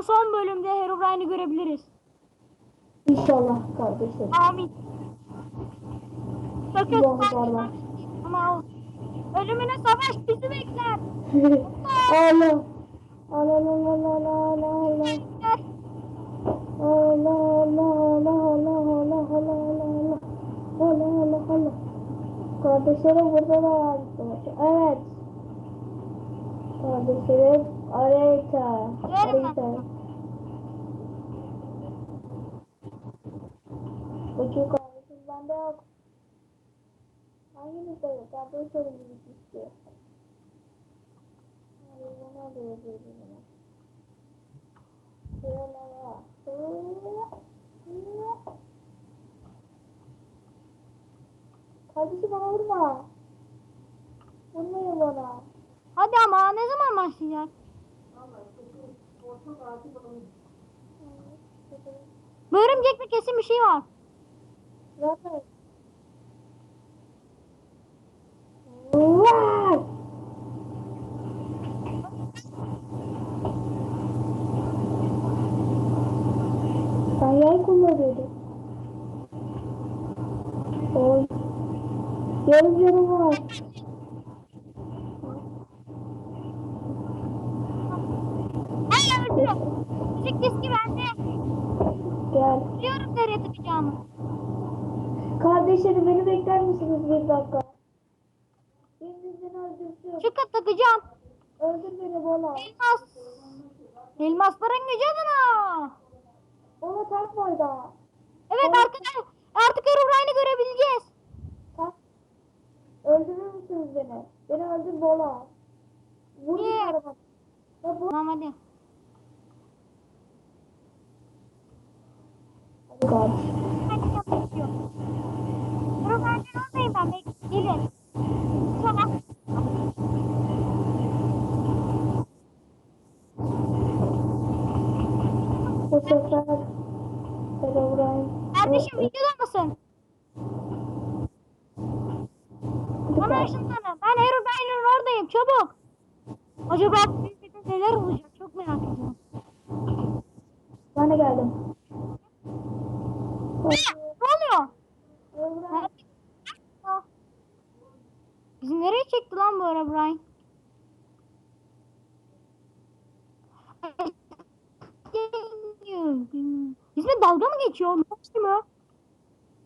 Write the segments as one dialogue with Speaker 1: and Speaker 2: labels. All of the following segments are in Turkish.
Speaker 1: bu son bölümde Herobrine'i görebiliriz.
Speaker 2: İnşallah kardeşim.
Speaker 1: Amin. Sakın
Speaker 2: Allah'ım.
Speaker 1: ama ölümüne savaş bizi bekler.
Speaker 2: Allah. Allah Allah Allah Allah Allah.
Speaker 1: Bekler.
Speaker 2: Allah Allah Allah Allah Allah Allah Allah Allah Allah Allah Allah Kardeşlerim burada da var. Evet. Kardeşlerim Areta.
Speaker 1: Verin
Speaker 2: E, Bakıyor kahvesiz bende yok. Hangimiz de yok? Ben böyle sorun gibi gitti. Bana da yazıyor bunu. Şuralara. Kardeşim bana vurma. Vurmayın bana.
Speaker 1: Hadi ama ne zaman başlayacak? Börümcek mi kesin bir şey var.
Speaker 2: Zaten. Vay! Ben yay kullanıyordum. Oy. Yarım yarım var.
Speaker 1: Hayır öldürüyor. Müzik diski bende.
Speaker 2: Gel.
Speaker 1: Biliyorum nereye tıkacağımı.
Speaker 2: Kardeşlerim beni bekler misiniz bir dakika? Biriniz beni öldürsün.
Speaker 1: Çıkıp takacağım.
Speaker 2: Öldür beni bana.
Speaker 1: Elmas. Elmasların gücü adına.
Speaker 2: Bana tank var daha.
Speaker 1: Evet artık artık Herobrine'i görebileceğiz.
Speaker 2: Tank. Öldürür müsünüz beni? Beni öldür bola. Vur bir araba. Ya bu.
Speaker 1: Tamam hadi.
Speaker 2: Hadi gel.
Speaker 1: Hadi yapıyor. Herobrine'den oradayım ben. Bek- Gelin. Tamam.
Speaker 2: Bu sefer Herobrine.
Speaker 1: Kardeşim videoda mısın?
Speaker 2: Hadi
Speaker 1: Bana
Speaker 2: gel.
Speaker 1: ışınlanın. Ben Herobrine'in oradayım. Çabuk. Acaba bu videoda neler olacak? Çok merak ediyorum.
Speaker 2: Ben de geldim.
Speaker 1: Ne oluyor?
Speaker 2: Herobrine.
Speaker 1: Bizi nereye çekti lan bu Herobrine? Bizimle dalga mı geçiyor? Ne oluyor?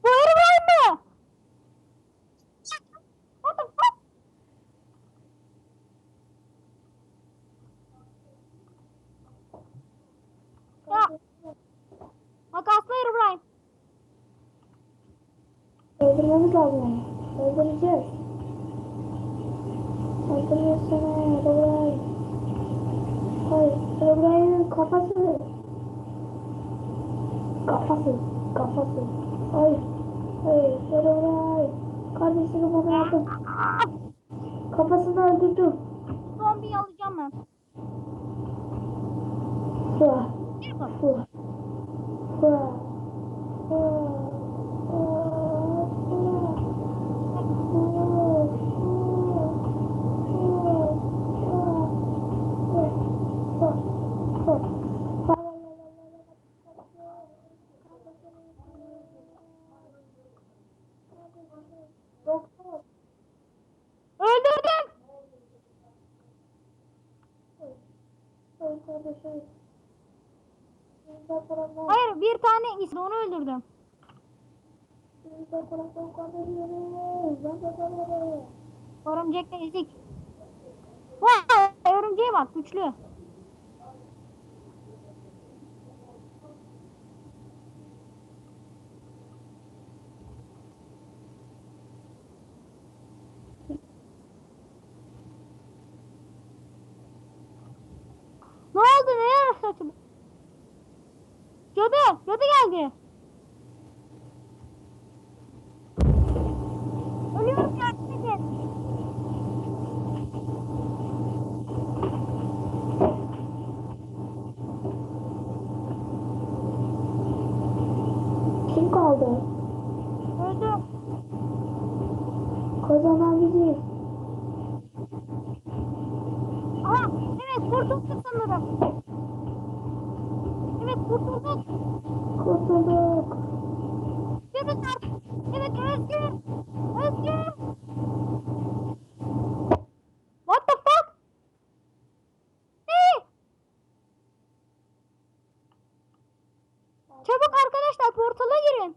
Speaker 1: Bu Herobrine mi? What the fuck? Ya makaslı Herobrine.
Speaker 2: Öldürmemiz lazım. Öldüreceğiz. Öldürüyorsun Herobrine. Hayır. Herobrine'in kafası. Kafası. Kafası. Hayır. Hayır. Herobrine. Kardeşini bana yapın. Kafasını öldürdüm.
Speaker 1: Zombiyi alacağım ben.
Speaker 2: Hıh.
Speaker 1: Gel bak.
Speaker 2: Hıh.
Speaker 1: yukarıda
Speaker 2: Hayır
Speaker 1: bir tane ismi onu öldürdüm.
Speaker 2: Yukarı tarafta yukarıda yürüyoruz.
Speaker 1: Ben de yukarıda. Örümcekle ezik. Örümceğe bak güçlü. Saçım? Cadı, cadı geldi. Ölüyorum edin.
Speaker 2: Kim kaldı?
Speaker 1: Öldüm.
Speaker 2: Kazanan biziz.
Speaker 1: Aha, evet kurtulduk sanırım. Kurtulduk.
Speaker 2: Kurtulduk.
Speaker 1: Evet artık. Evet Özgür. Özgür. What the fuck? Ne? Çabuk arkadaşlar portala girin.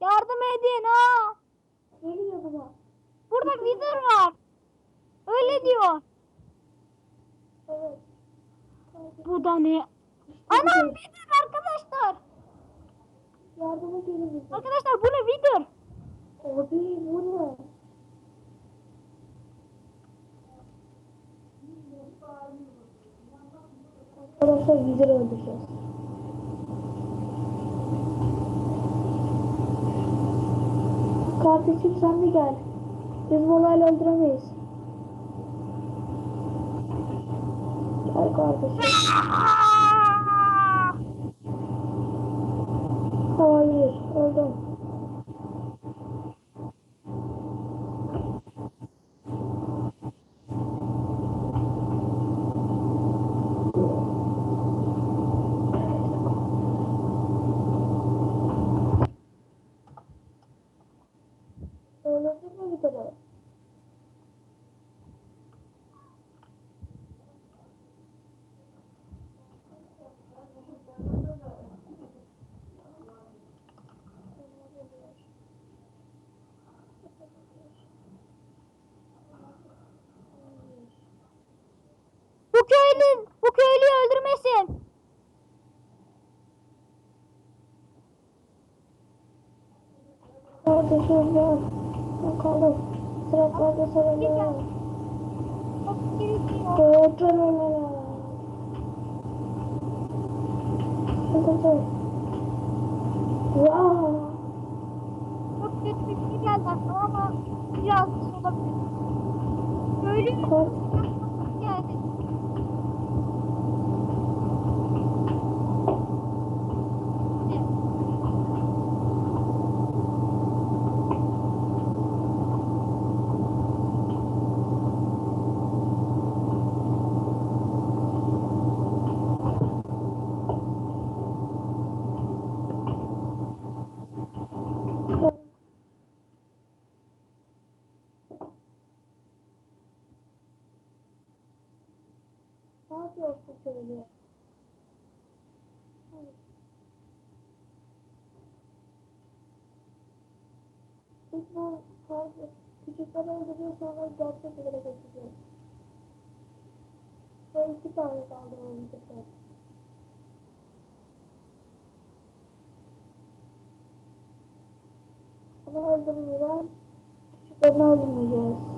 Speaker 1: Yardım edin ha.
Speaker 2: Geliyor baba.
Speaker 1: Burada wither var. Bu da ne? Anam wither arkadaşlar.
Speaker 2: Yardıma gelin.
Speaker 1: Arkadaşlar bu ne wither?
Speaker 2: Abi bu ne? Arkadaşlar güzel öldüreceğiz. Kardeşim sen de gel. Biz volayla öldüremeyiz. Gel kardeşim. Hayır, öldüm. Öldürdün mü bir kere?
Speaker 1: Köylü, bu köylüyü öldürmesin.
Speaker 2: Kardeşim ben bakalım. Sıraklarda sarılıyor.
Speaker 1: Çok gerekiyor.
Speaker 2: Oturun. Wow.
Speaker 1: Çok kötü bir şey geldi aklıma ama biraz olabilir. Köylü
Speaker 2: Kor-
Speaker 1: geldi.
Speaker 2: Ne yapıyorsun şöyle? İlk bu fazla küçükleri öldürüyor sonra gerçek yere götürüyor. Ve iki tane kaldı öldürdükler. Ama öldürmüyorlar. Küçüklerini öldürmeyeceğiz.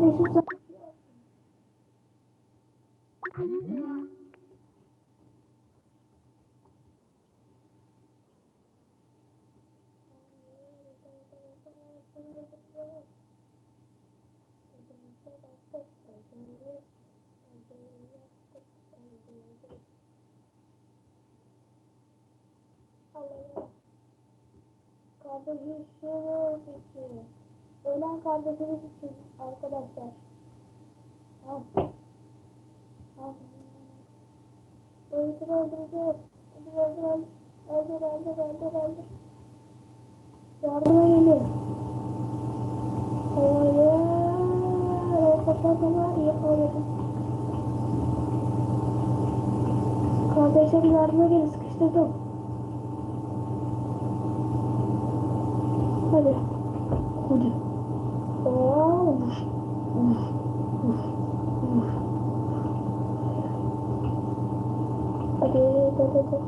Speaker 2: Kardeşim sen Kardeşim şu bitti. Ölen kardeşimiz için arkadaşlar. Al. Al. Öldür. Öldür öldür öldür. Öldür öldür öldür öldür. Yardıma gelin. Hayır. O kapalı var ya. Kardeşim yardıma gelin. Sıkıştırdım. Hadi. Hadi.